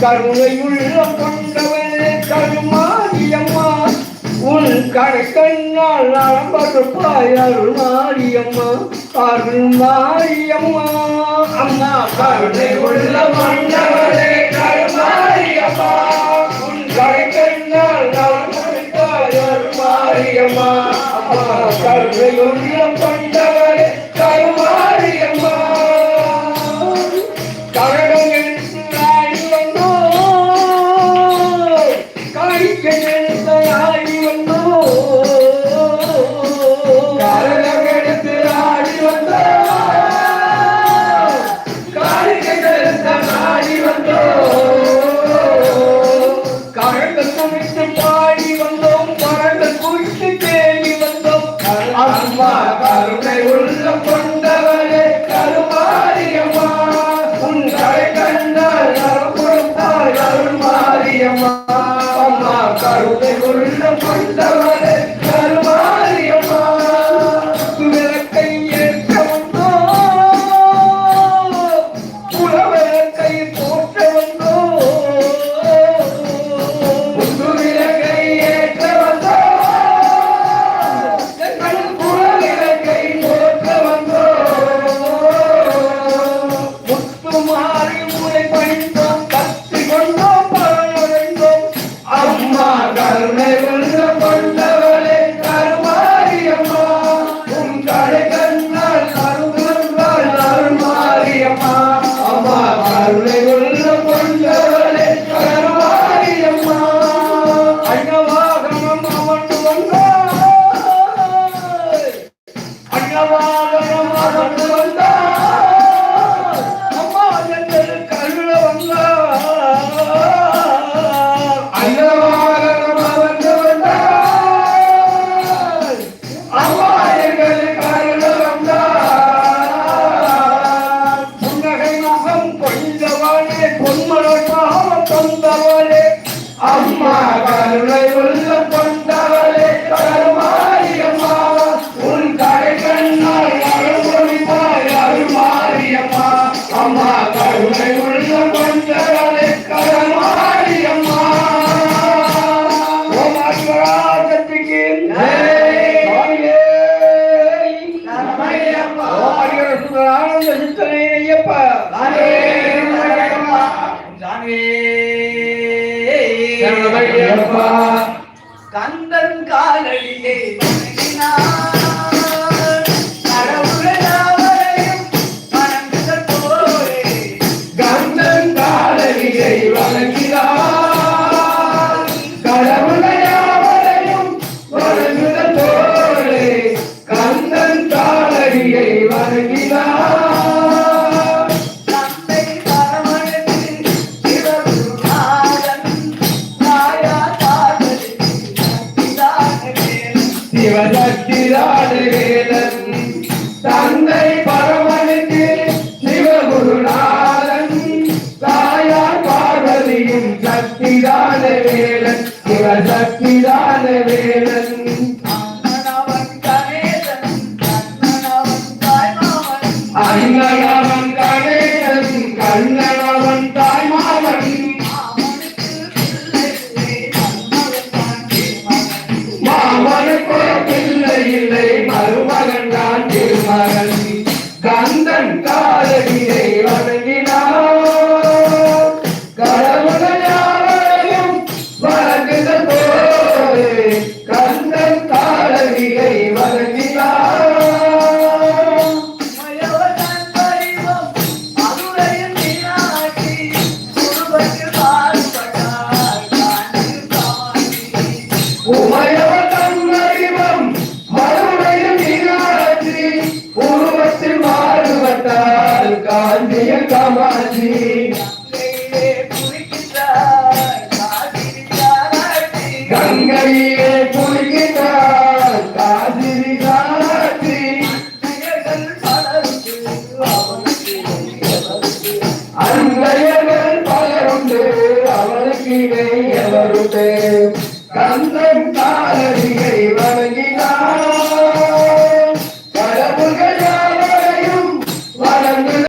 கருணையுள்ளம் கொண்டவள் கருமாரியம்மா. உன் கடைக்கண்ணால் நலம்படுப்பாய் அருள்மாரியம்மா. அருள்மாரியம்மா. அம்மா கருணை உள்ள மண்டவளே கருமாரியம்மா. உன் கடைக்கண்ணால் நலம்படுப்பாய் அருள்மாரியம்மா. அம்மா கருணை அம்மா கருணை உள்ள கொண்டவனே கருமாரியம்மா கந்தன் காலடியே வேலன் சிவசக்திதான வேலன். கண்ணனவன் கணேசன் கண்ணன் காமாஜி கங்கையே குளிக்கிறார் காதிரி காட்டி அன்றையர்கள் பலருண்டு அவனுக்கு இணை எவருண்டு கந்தன் தாரதியை வணங்கினார்.